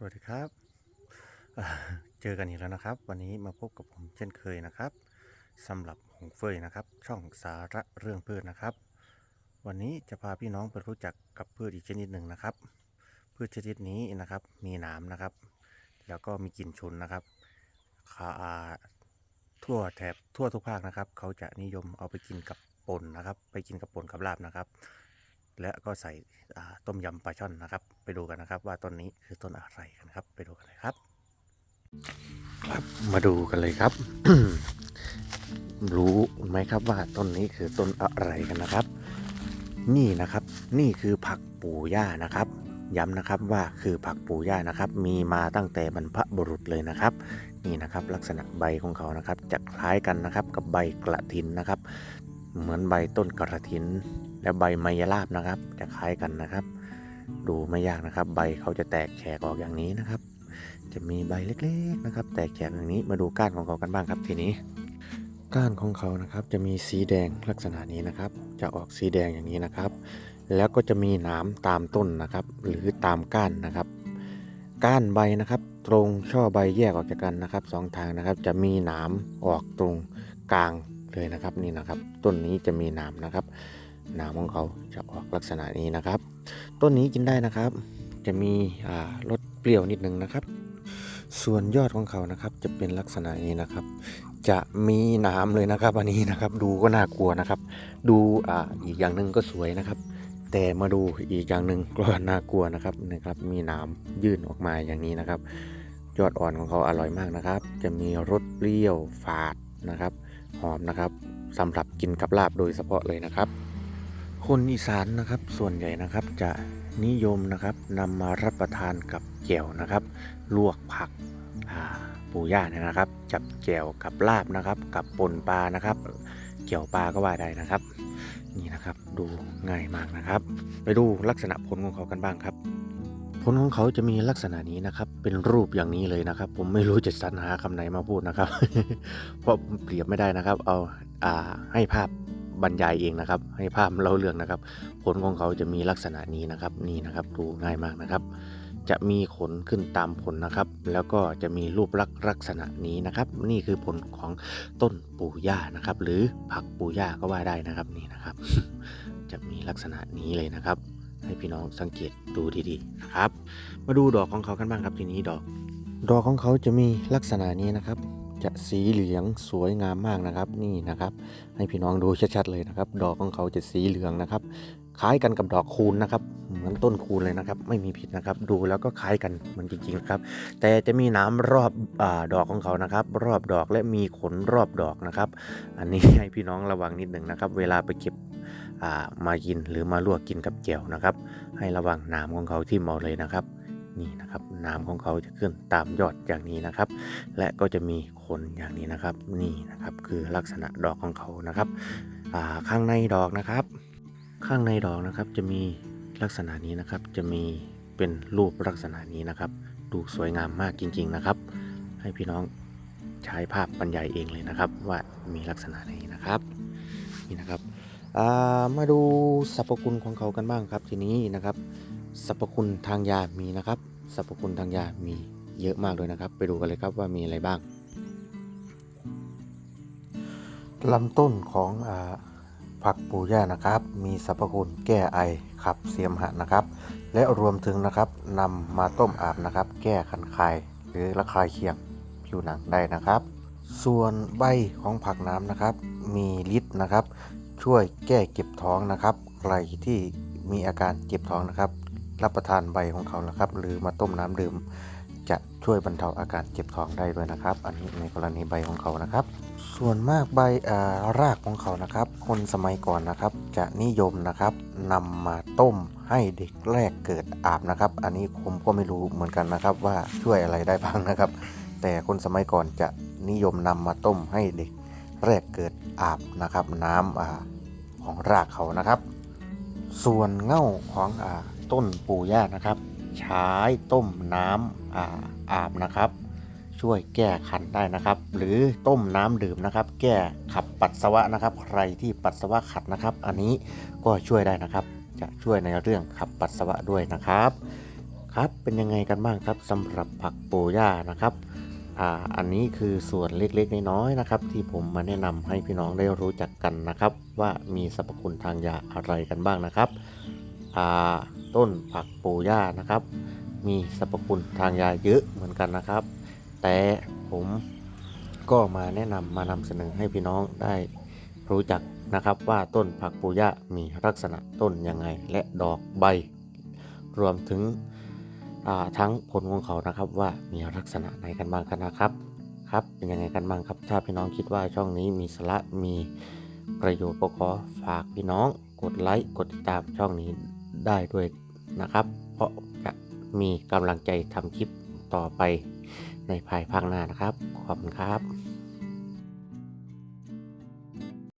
สวัสดีครับ เจอกันอีกแล้วนะครับ วันนี้มาพบกับผมเช่นเคยนะครับสำหรับหงเฟยนะครับ ช่องสาระเรื่องพืชนะครับ วันนี้จะพาพี่น้องไปรู้จักกับพืชอีกชนิดหนึ่งนะครับ พืชชนิดนี้นะครับ มีหนามนะครับ แล้วก็มีกลิ่นฉุนนะครับขาอาทั่วแถบทั่วทุกภาคนะครับ เขาจะนิยมเอาไปกินกับป่นนะครับ ไปกินกับป่นกับลาบนะครับ และก็ใส่ต้มยำปลาช่อนนะครับ ไปดูกันนะครับ ว่าต้นนี้คือต้นอะไรกันครับ ไปดูกันเลยครับ ครับมาดูกันเลยครับ รู้ไหมครับว่าต้นนี้คือต้นอะไรกันนะครับ นี่นะครับ นี่คือผักปู่ย่านะครับ ย้ำนะครับว่าคือผักปู่ย่านะครับ มีมาตั้งแต่บรรพบุรุษเลยนะครับ นี่นะครับ ลักษณะใบของเขานะครับ จะคล้ายกันนะครับ กับใบกระถินนะครับ เหมือนใบต้นกระถิน และใบไมยราบนะครับ จะคล้ายกันนะครับ ดูไม่ยากนะครับ ใบเขาจะแตกแฉกออกอย่างนี้นะครับ จะมีใบเล็กๆนะครับ แตกแฉกอย่างนี้มาดูก้านของเขากันบ้างครับทีนี้ ก้านของเขานะครับจะมีสีแดงลักษณะนี้นะครับ จะออกสีแดงอย่างนี้นะครับ แล้วก็จะมีหนามตามต้นนะครับ หรือตามก้านนะครับ ก้านใบนะครับ ตรงช่อใบแยกออกจากกันนะครับสองทางนะครับ จะมีหนามออกตรงกลางเลยนะครับนี่นะครับ ต้นนี้จะมีหนามนะครับ หนามของเขาจะออกลักษณะนี้นะครับ ต้นนี้กินได้นะครับ จะมีรสเปรี้ยวนิดนึงนะครับ ส่วนยอดของเขานะครับจะเป็นลักษณะนี้นะครับ จะมีหนามเลยนะครับ อันนี้นะครับ ดูก็น่ากลัวนะครับ ดูออีกอย่างหนึ่งก็สวยนะครับ แต่มาดูอีกอย่างหนึ่งก็น่ากลัวนะครับนะครับ มีหนามยื่นออกมาอย่างนี้นะครับ ยอดอ่อนของเขาอร่อยมากนะครับ จะมีรสเปรี้ยวฝาดนะครับ หอมนะครับสำหรับกินกับลาบโดยเฉพาะเลยนะครับ คนอีสานนะครับส่วนใหญ่นะครับจะนิยมนะครับนำมารับประทานกับแจ่วนะครับ ลวกผักปูย่าเนี่ยนะครับ จับแจ่วกับลาบนะครับ กับป่นปลานะครับเกี่ยวปลาก็ว่าได้นะครับ นี่นะครับดูง่ายมากนะครับ ไปดูลักษณะผลของเขากันบ้างครับ ผลของเขาจะมีลักษณะนี้นะครับ เป็นรูปอย่างนี้เลยนะครับ ผมไม่รู้จะสรรหาคำไหนมาพูดนะครับ เพราะผมเปรียบไม่ได้นะครับ เอาอ่าให้ภาพ บรรยายเองนะครับ ให้ภาพเล่าเรื่องนะครับผลของเขาจะมีลักษณะนี้นะครับนี่นะครับดูง่ายมากนะครับ จะมีขนขึ้นตามผลนะครับ แล้วก็จะมีรูปลักษณ์ลักษณะนี้นะครับ นี่คือผลของต้นปู่ย่านะครับ หรือผักปู่ย่าก็ว่าได้นะครับนี่นะครับ จะมีลักษณะนี้เลยนะครับ ให้พี่น้องสังเกตดูดีๆนะครับ มาดูดอกของเขากันบ้างครับทีนี้ดอก ดอกของเขาจะมีลักษณะนี้นะครับ จะสีเหลืองสวยงามมากนะครับนี่นะครับ ให้พี่น้องดูชัดๆเลยนะครับ ดอกของเขาจะสีเหลืองนะครับ คล้ายกันกับดอกคูณนะครับ เหมือนต้นคูณเลยนะครับ ไม่มีผิดนะครับ ดูแล้วก็คล้ายกันเหมือนจริงๆนะครับ แต่จะมีน้ำรอบอดอกของเขานะครับ รอบดอกและมีขนรอบดอกนะครับ อันนี้ให้พี่น้องระวังนิดหนึ่งนะครับ เวลาไปเก็บมากินหรือมาลวกกินกับแจ่วนะครับ ให้ระวังน้ำของเขาที่มอเลยนะครับ นี่นะครับน้ำของเขาจะขึ้นตามยอดอย่างนี้นะครับ และก็จะมีขนอย่างนี้นะครับ นี่นะครับคือลักษณะดอกของเขานะครับข้างในดอกนะครับ ข้างในดอกนะครับจะมีลักษณะนี้นะครับ จะมีเป็นรูปลักษณะนี้นะครับ ดูสวยงามมากจริง ๆนะครับ ให้พี่น้องใช้ภาพบรรยายเองเลยนะครับ ว่ามีลักษณะไหนนะครับนี่นะครับามาดูสรรพคุณของเขากันบ้างครับทีนี้นะครับ สรรพคุณทางยามีนะครับสรรพคุณทางยามีเยอะมากเลยนะครับ ไปดูกันเลยครับว่ามีอะไรบ้างลำต้นของอผักปูย่านะครับ มีสรรพคุณแก้ไอขับเสมหะนะครับ และรวมถึงนะครับนำมาต้มอาบนะครับ แก้คันคายหรือระคายเคืองผิวหนังได้นะครับ ส่วนใบของผักน้ำนะครับ มีฤทธิ์นะครับ ช่วยแก้เก็บท้องนะครับ ใครที่มีอาการเจ็บท้องนะครับ รับประทานใบของเขานะครับ หรือมาต้มน้ำดื่ม จะช่วยบรรเทาอาการเจ็บท้องได้ด้วยนะครับ อันนี้ในกรณีใบของเขานะครับ ส่วนมากใบรากของเขานะครับ คนสมัยก่อนนะครับ จะนิยมนะครับนำมาต้มให้เด็กแรกเกิดอาบนะครับ อันนี้ผมก็ไม่รู้เหมือนกันนะครับ ว่าช่วยอะไรได้บ้างนะครับ แต่คนสมัยก่อนจะนิยมนำมาต้มให้เด็กแรกเกิดอาบนะครับ น้ำของรากเขานะครับ ส่วนเง่าของอา ต้นปู่ย่านะครับ ใช้ต้มน้ำอาอาบนะครับ ช่วยแก้คันได้นะครับ หรือต้มน้ำดื่มนะครับ แก้ขับปัสสาวะนะครับ ใครที่ปัสสาวะขัดนะครับ อันนี้ก็ช่วยได้นะครับ จะช่วยในเรื่องขับปัสสาวะด้วยนะครับครับเป็นยังไงกันบ้างครับสำหรับผักโปย่านะครับอ่าอันนี้คือส่วนเล็กๆน้อยๆนะครับ ที่ผมมาแนะนำให้พี่น้องได้รู้จักกันนะครับ ว่ามีสรรพคุณทางยาอะไรกันบ้างนะครับ ต้นผักโปย่านะครับ มีสรรพคุณทางยาเยอะเหมือนกันนะครับ แต่ผมก็มาแนะนำมานำเสนอให้พี่น้องได้รู้จักนะครับว่าต้นผักปูย่ามีลักษณะต้นยังไง และดอกใบ รวมถึงทั้งผลของเขานะครับว่ามีลักษณะไหนกันบ้างกันนะครับครับเป็นยังไงกันบ้างครับ ถ้าพี่น้องคิดว่าช่องนี้มีสาระมีประโยชน์ก็ขอฝากพี่น้องกดไลค์กดติดตามช่องนี้ ได้ด้วยนะครับ เพราะจะมีกำลังใจทำคลิปต่อไปในภายภาคหน้านะครับ ขอบคุณครับ